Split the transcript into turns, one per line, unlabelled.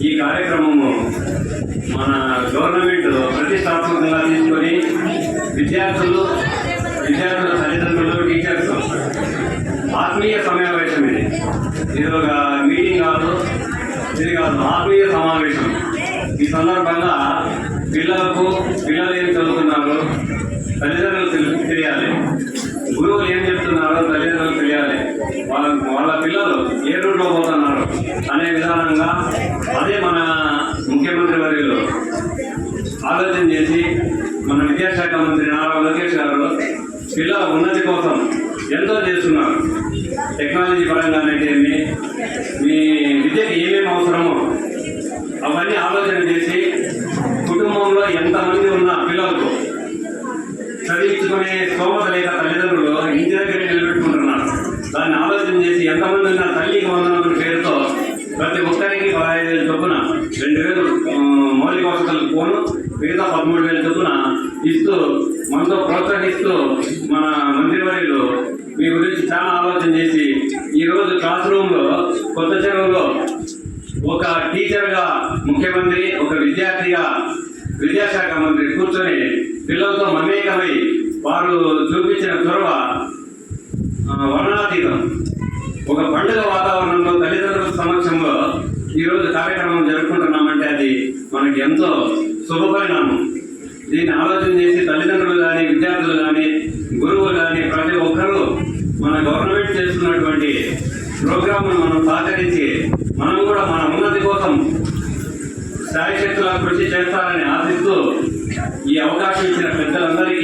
ఈ కార్యక్రమము మన గవర్నమెంట్ ప్రతిష్టాత్మకంగా తీసుకొని విద్యార్థులు విద్యార్థుల తల్లిదండ్రులు టీచర్స్ ఆత్మీయ సమావేశం ఇది ఇది ఒక మీటింగ్ కాదు ఇది కాదు ఆత్మీయ సమావేశం. ఈ సందర్భంగా పిల్లలకు పిల్లలు ఏం చదువుతున్నారు? తల్లిదండ్రులు తెలియాలి. గురువులు ఏం చెప్తున్నారో తల్లిదండ్రులు తెలియాలి. వాళ్ళ వాళ్ళ పిల్లలు ఏ అనే విధానంగా అదే మన ముఖ్యమంత్రి వర్యులు ఆలోచన చేసి మన విద్యాశాఖ మంత్రి నారా లోకేష్ గారు పిల్లల ఉన్నతి కోసం ఎంతో చేస్తున్నారు. టెక్నాలజీ పరంగానైతేమి మీ విద్యకి ఏమేమి అవసరమో అవన్నీ ఆలోచన చేసి కుటుంబంలో ఎంతమంది ఉన్న పిల్లలకు చదివించుకునే స్తోమత లేక తల్లిదండ్రులు ఇంటి దగ్గర నిలబెట్టుకుంటున్నారు. దాన్ని ఆలోచన చేసి ఎంతమంది ఉన్న ఒక్కరికి పదహైదు వేలు చొప్పున రెండు వేలు మౌలిక వసతులకు పోను మిగతా పదమూడు వేలు చొప్పున ఇస్తూ మనతో ప్రోత్సహిస్తూ మన మంత్రివర్యులు మీ గురించి చాలా ఆలోచన చేసి ఈరోజు క్లాస్ రూమ్లో కొత్త చెరువులో ఒక టీచర్గా ముఖ్యమంత్రి ఒక విద్యార్థిగా విద్యాశాఖ మంత్రి కూర్చొని పిల్లలతో మమేకమై వారు చూపించిన చొరవ వర్ణాతీతం ఒక పండుగ వాతావరణంలో తల్లిదండ్రుల సమక్షంలో ఈరోజు కార్యక్రమం జరుపుకుంటున్నామంటే అది మనకి ఎంతో శుభపరిణామం దీన్ని ఆలోచన చేసి తల్లిదండ్రులు కానీ విద్యార్థులు కానీ గురువులు కానీ ప్రతి ఒక్కరూ మన గవర్నమెంట్ చేస్తున్నటువంటి ప్రోగ్రాంను మనం సహకరించి మనం కూడా మన ఉన్నతి కోసం శాయశక్తుల కృషి చేస్తారని ఆశిస్తూ ఈ అవకాశం ఇచ్చిన పెద్దలందరికీ